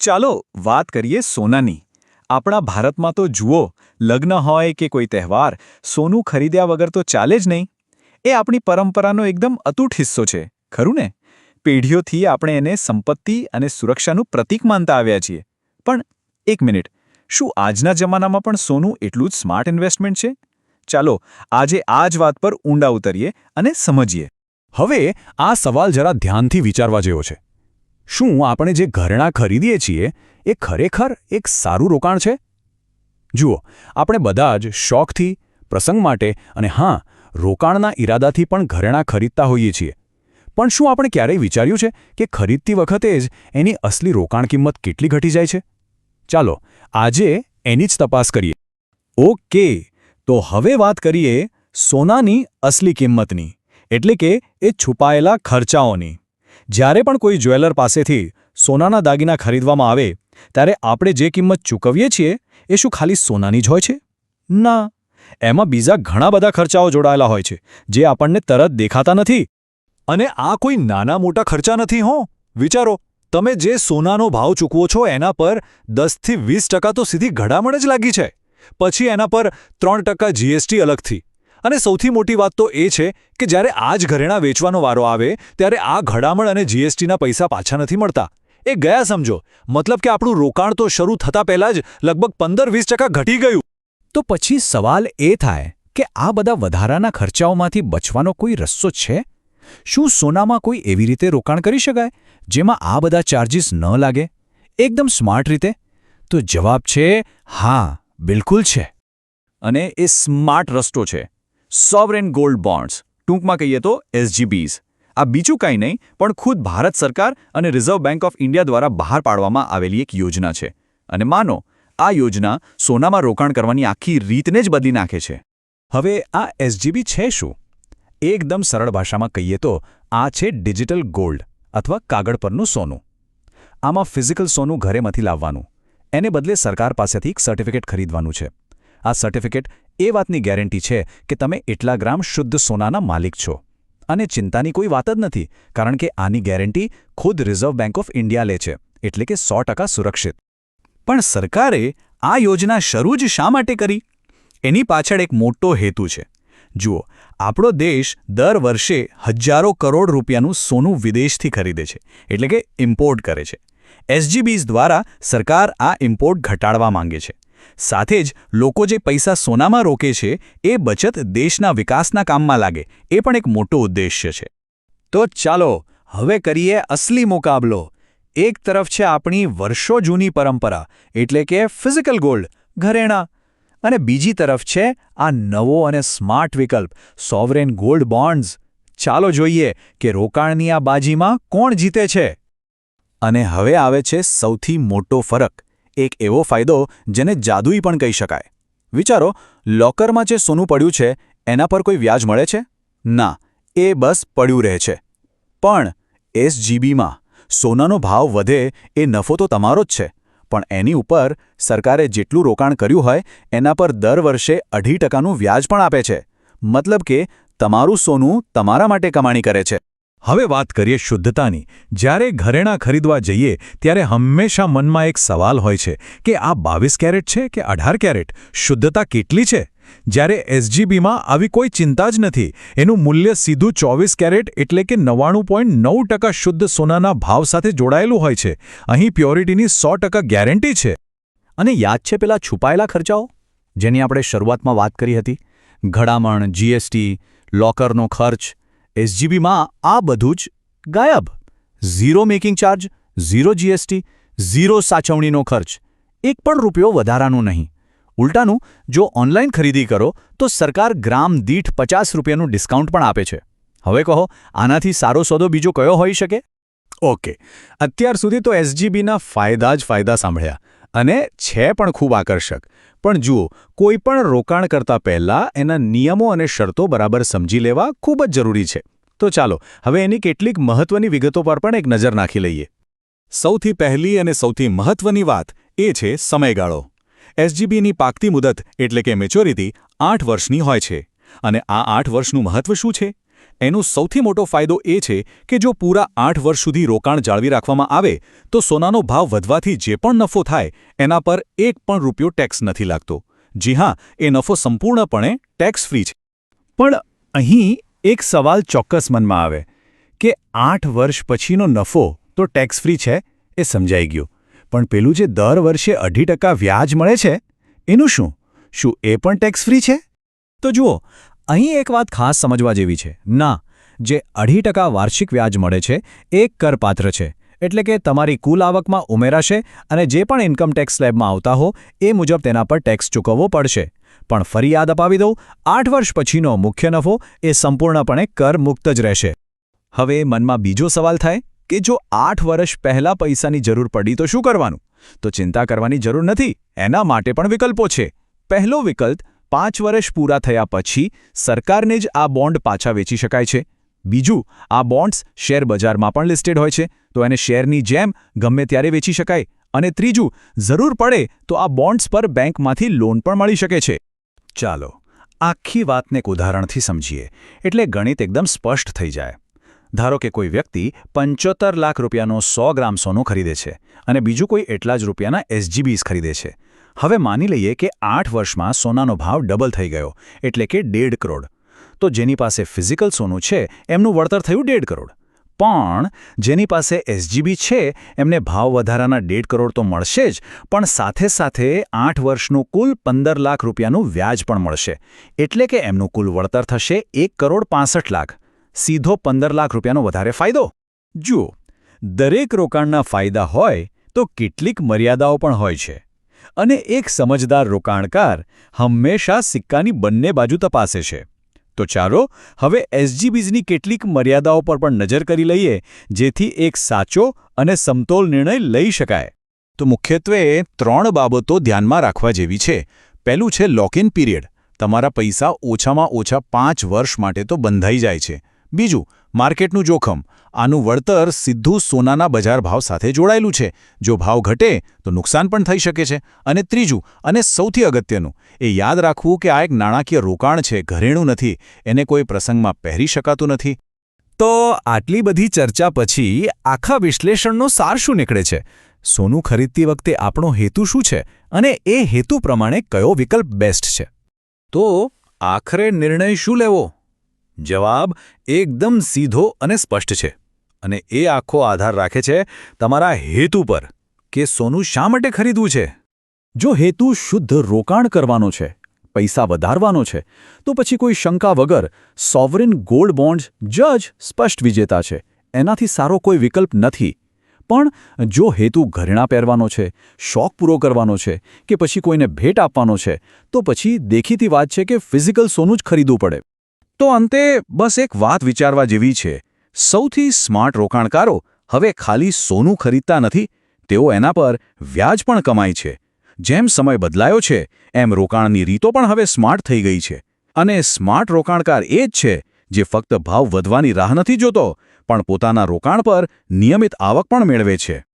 ચાલો વાત કરીએ સોનાની. આપણા ભારતમાં તો જુઓ, લગ્ન હોય કે કોઈ તહેવાર, સોનું ખરીદ્યા વગર તો ચાલે જ નહીં. એ આપણી પરંપરાનો એકદમ અતૂટ હિસ્સો છે, ખરું ને? પેઢીઓથી આપણે એને સંપત્તિ અને સુરક્ષાનું પ્રતીક માનતા આવ્યા છીએ. પણ એક મિનિટ, શું આજના જમાનામાં પણ સોનું એટલું જ સ્માર્ટ ઇન્વેસ્ટમેન્ટ છે? ચાલો આજે આ જ વાત પર ઊંડા ઉતરીએ અને સમજીએ. હવે આ સવાલ જરા ધ્યાનથી વિચારવા જેવો છે. શું આપણે જે ઘરેણાં ખરીદીએ છીએ, એ ખરેખર એક સારું રોકાણ છે? જુઓ, આપણે બધા જ શોખથી, પ્રસંગ માટે અને હા, રોકાણના ઈરાદાથી પણ ઘરેણાં ખરીદતા હોઈએ છીએ. પણ શું આપણે ક્યારેય વિચાર્યું છે કે ખરીદતી વખતે જ એની અસલી રોકાણ કિંમત કેટલી ઘટી જાય છે? ચાલો, આજે એની જ તપાસ કરીએ. ઓકે, તો હવે વાત કરીએ સોનાની અસલી કિંમતની, એટલે કે એ છુપાયેલા ખર્ચાઓની. જ્યારે પણ કોઈ જ્વેલર પાસેથી સોનાના દાગીના ખરીદવામાં આવે, ત્યારે આપણે જે કિંમત ચૂકવીએ છીએ, એ શું ખાલી સોનાની જ હોય છે? ના. એમાં બીજા ઘણા બધા ખર્ચાઓ જોડાયેલા હોય છે, જે આપણને તરત દેખાતા નથી. અને આ કોઈ નાના મોટા ખર્ચા નથી, હો. વિચારો, તમે જે સોનાનો ભાવ ચૂકવો છો, એના પર દસથી વીસ ટકા તો સીધી ઘડામણ જ લાગી છે. પછી એના પર ત્રણ ટકા જીએસટી અલગથી. અને સૌથી મોટી વાત તો એ છે કે જ્યારે આ જ ઘરેણાં વેચવાનો વારો આવે, ત્યારે આ ઘડામણ અને જીએસટીના પૈસા પાછા નથી મળતા. એ ગયા સમજો, મતલબ કે આપણું રોકાણ તો શરૂ થતાં પહેલાં જ લગભગ પંદર વીસ ટકા ઘટી ગયું. તો પછી સવાલ એ થાય કે આ બધા વધારાના ખર્ચાઓમાંથી બચવાનો કોઈ રસ્તો છે? શું સોનામાં કોઈ એવી રીતે રોકાણ કરી શકાય, જેમાં આ બધા ચાર્જિસ ન લાગે? એકદમ સ્માર્ટ રીતે? તો જવાબ છે, હા, બિલકુલ છે. અને એ સ્માર્ટ રસ્તો છે. સોવરેન ગોલ્ડ બોન્ડ્સ ટૂંકમાં કહીએ તો એસજીબીઝ આ બીજું કંઈ નહીં, પણ ખુદ ભારત સરકાર અને રિઝર્વ બેંક ઓફ ઇન્ડિયા દ્વારા બહાર પાડવામાં આવેલી એક યોજના છે. અને માનો, આ યોજના સોનામાં રોકાણ કરવાની આખી રીતને જ બદલી નાખે છે. હવે આ એસજીબી છે શું? એકદમ સરળ ભાષામાં કહીએ તો આ છે ડિજિટલ ગોલ્ડ અથવા કાગળ પરનું સોનું. આમાં ફિઝિકલ સોનું ઘરેમાંથી લાવવાનું. એને બદલે સરકાર પાસેથી એક સર્ટિફિકેટ ખરીદવાનું છે. આ સર્ટિફિકેટ એ વાતની ગેરંટી છે કે તમે એટલા ગ્રામ શુદ્ધ સોનાના માલિક છો. અને ચિંતાની કોઈ વાત જ નથી, કારણ કે આની ગેરંટી ખુદ રિઝર્વ બેંક ઓફ ઇન્ડિયા લે છે, એટલે કે સો સુરક્ષિત. પણ સરકારે આ યોજના શરૂ જ શા માટે કરી? એની પાછળ એક મોટો હેતુ છે. જુઓ, આપણો દેશ દર વર્ષે હજારો કરોડ રૂપિયાનું સોનું વિદેશથી ખરીદે છે, એટલે કે ઇમ્પોર્ટ કરે છે. એસજીબીઝ દ્વારા સરકાર આ ઇમ્પોર્ટ ઘટાડવા માંગે છે. સાથે જ લોકો જે પૈસા સોનામાં રોકે છે, એ બચત દેશના વિકાસના કામમાં લાગે, એ પણ એક મોટો ઉદ્દેશ્ય છે. તો ચાલો, હવે કરીએ અસલી મુકાબલો. એક તરફ છે આપણી વર્ષો જૂની પરંપરા, એટલે કે ફિઝિકલ ગોલ્ડ, ઘરેણાં. અને બીજી તરફ છે આ નવો અને સ્માર્ટ વિકલ્પ, સોવરેન ગોલ્ડ બોન્ડ્સ. ચાલો જોઈએ કે રોકાણની આ બાજીમાં કોણ જીતે છે. અને હવે આવે છે સૌથી મોટો ફરક. એક એવો ફાયદો જેને જાદુઈ પણ કહી શકાય. વિચારો, લોકરમાં જે સોનું પડ્યું છે, એના પર કોઈ વ્યાજ મળે છે? ના, એ બસ પડ્યું રહે છે. પણ એસજીબીમાં સોનાનો ભાવ વધે એ નફો તો તમારો જ છે, પણ એની ઉપર સરકારે જેટલું રોકાણ કર્યું હોય, એના પર દર વર્ષે અઢી ટકાનું વ્યાજ પણ આપે છે. મતલબ કે, તમારું સોનું તમારા માટે કમાણી કરે છે. હવે વાત કરીએ શુદ્ધતાની. જ્યારે ઘરેણાં ખરીદવા જઈએ, ત્યારે હંમેશા મનમાં એક સવાલ હોય છે કે આ બાવીસ કેરેટ છે કે અઢાર કેરેટ? શુદ્ધતા કેટલી છે? જ્યારે એસજીબીમાં આવી કોઈ ચિંતા જ નથી, એનું મૂલ્ય સીધું ચોવીસ કેરેટ એટલે કે નવ્વાણું શુદ્ધ સોનાના ભાવ સાથે જોડાયેલું હોય છે. અહીં પ્યોરિટીની સો ટકા ગેરંટી છે. અને યાદ છે પેલા છુપાયેલા ખર્ચાઓ? જેની આપણે શરૂઆતમાં વાત કરી હતી. ઘડામણ જીએસટી લોકરનો ખર્ચ એસજીબીમાં આ બધું જ ગાયબ. Zero making charge zero GST zero સાચવણીનો ખર્ચ. એક પણ રૂપિયો વધારાનો નહીં. ઉલટાનું, જો ઓનલાઈન ખરીદી કરો, તો સરકાર ગ્રામ દીઠ પચાસ રૂપિયાનું ડિસ્કાઉન્ટ પણ આપે છે. હવે કહો, આનાથી સારો સોદો બીજો કયો હોઈ શકે? ઓકે અત્યાર સુધી તો એસજીબીના ફાયદા જ ફાયદા સાંભળ્યા. અને છે પણ ખૂબ આકર્ષક. પણ જુઓ, કોઈ પણ રોકાણ કરતા પહેલાં એના નિયમો અને શરતો બરાબર સમજી લેવા ખૂબ જ જરૂરી છે. તો ચાલો, હવે એની કેટલીક મહત્વની વિગતો પર પણ એક નજર નાખી લઈએ. સૌથી પહેલી અને સૌથી મહત્વની વાત એ છે સમયગાળો. એસજીબીની પાકતી મુદત એટલે કે મેચ્યોરિટી આઠ વર્ષની હોય છે. અને આ આઠ વર્ષનું મહત્વ શું છે? એનો સૌથી મોટો ફાયદો એ છે કે જો પૂરા આઠ વર્ષ સુધી રોકાણ જાળવી રાખવામાં આવે, તો સોનાનો ભાવ વધવાથી જે પણ નફો થાય, એના પર એક પણ રૂપિયો ટેક્સ નથી લાગતો. જી હા, એ નફો સંપૂર્ણપણે ટેક્સ ફ્રી છે. પણ અહીં એક સવાલ ચોક્કસ મનમાં આવે કે આઠ વર્ષ પછીનો નફો તો ટેક્સ ફ્રી છે? એ સમજાઈ ગયું. પણ પેલું જે દર વર્ષે અઢી વ્યાજ મળે છે, એનું શું? શું એ પણ ટેક્સ ફ્રી છે? તો જુઓ અહીં એક વાત ખાસ સમજવા જેવી છે. ના, જે અઢી ટકા વાર્ષિક વ્યાજ મળે છે એ કરપાત્ર છે. એટલે કે તમારી કુલ આવકમાં ઉમેરાશે અને જે પણ ઇન્કમ ટેક્સ સ્લેબમાં આવતા હો, એ મુજબ તેના પર ટેક્સ ચૂકવવો પડશે. પણ ફરી યાદ અપાવી દઉં, આઠ વર્ષ પછીનો મુખ્ય નફો એ સંપૂર્ણપણે કર મુક્ત જ રહેશે. હવે મનમાં બીજો સવાલ થાય કે જો આઠ વર્ષ પહેલા પૈસાની જરૂર પડી તો શું કરવાનું? તો ચિંતા કરવાની જરૂર નથી. એના માટે પણ વિકલ્પો છે. પહેલો વિકલ્પ પાંચ વર્ષ પૂરા થયા પછી સરકારને જ આ બોન્ડ પાછા વેચી શકાય છે. બીજું, આ બોન્ડ્સ શેર બજારમાં પણ લિસ્ટેડ હોય છે, તો એને શેરની જેમ ગમે ત્યારે વેચી શકાય. અને ત્રીજું, જરૂર પડે તો આ બોન્ડ્સ પર બેંકમાંથી લોન પણ મળી શકે છે. ચાલો, આખી વાતને એક ઉદાહરણથી સમજીએ, એટલે ગણિત એકદમ સ્પષ્ટ થઈ જાય. ધારો કે કોઈ વ્યક્તિ પંચોતેર લાખ રૂપિયાનો સો ગ્રામ સોનું ખરીદે છે, અને બીજું કોઈ એટલા જ રૂપિયાના એસજીબીસ ખરીદે છે. હવે માની લઈએ કે આઠ વર્ષમાં સોનાનો ભાવ ડબલ થઈ ગયો, એટલે કે દેઢ કરોડ. તો જેની પાસે ફિઝિકલ સોનું છે, એમનું વળતર થયું દેઢ કરોડ. પણ જેની પાસે એસજીબી છે, એમને ભાવ વધારાના દેઢ કરોડ તો મળશે જ, પણ સાથે સાથે આઠ વર્ષનું કુલ પંદર લાખ રૂપિયાનું વ્યાજ પણ મળશે. એટલે કે એમનું કુલ વળતર થશે એક કરોડ પાસઠ લાખ. સીધો પંદર લાખ રૂપિયાનો વધારે ફાયદો? જુઓ, દરેક રોકાણના ફાયદા હોય તો કેટલીક મર્યાદાઓ પણ હોય છે. અને એક સમજદાર રોકાણકાર હંમેશા સિક્કાની બંને બાજુ તપાસે છે. તો ચાલો, હવે એસજીબીઝની કેટલીક મર્યાદાઓ પર પણ નજર કરી લઈએ, જેથી એક સાચો અને સમતોલ નિર્ણય લઈ શકાય. તો મુખ્યત્વે, ત્રણ બાબતો ધ્યાનમાં રાખવા જેવી છે. પહેલું છે લોક ઇન પીરિયડ. તમારા પૈસા ઓછામાં ઓછા પાંચ વર્ષ માટે તો બંધાઈ જાય છે. બીજું, માર્કેટનું જોખમ. આનું વળતર સીધું સોનાના બજાર ભાવ સાથે જોડાયેલું છે. જો ભાવ ઘટે, તો નુકસાન પણ થઈ શકે છે. અને ત્રીજું, અને સૌથી અગત્યનું, એ યાદ રાખવું કે આ એક નાણાકીય રોકાણ છે, ઘરેણું નથી. એને કોઈ પ્રસંગમાં પહેરી શકાતું નથી. તો આટલી બધી ચર્ચા પછી આખા વિશ્લેષણનો સાર શું નીકળે છે? સોનું ખરીદતી વખતે આપણો હેતુ શું છે? અને એ હેતુ પ્રમાણે કયો વિકલ્પ બેસ્ટ છે? તો આખરે નિર્ણય શું લેવો? જવાબ એકદમ સીધો અને સ્પષ્ટ છે. અને એ આખો આધાર રાખે છે તમારા હેતુ પર કે સોનું શા માટે ખરીદવું છે? જો હેતુ શુદ્ધ રોકાણ કરવાનો છે, પૈસા વધારવાનો છે, તો પછી કોઈ શંકા વગર સોવરિન ગોલ્ડ બોન્ડ્સ જજ સ્પષ્ટ વિજેતા છે. એનાથી સારો કોઈ વિકલ્પ નથી. પણ જો હેતુ ઘરેણાં પહેરવાનો છે, શોખ પૂરો કરવાનો છે કે પછી કોઈને ભેટ આપવાનો છે, તો પછી દેખીતી વાત છે કે ફિઝિકલ સોનું જ ખરીદવું પડે. તો અંતે બસ એક વાત વિચારવા જેવી છે. સૌથી સ્માર્ટ રોકાણકારો હવે ખાલી સોનું ખરીદતા નથી, તેઓ એના પર વ્યાજ પણ કમાય છે. જેમ સમય બદલાયો છે, એમ રોકાણની રીતો પણ હવે સ્માર્ટ થઈ ગઈ છે. અને સ્માર્ટ રોકાણકાર એ જ છે જે ફક્ત ભાવ વધવાની રાહ નથી જોતો, પણ પોતાના રોકાણ પર નિયમિત આવક પણ મેળવે છે.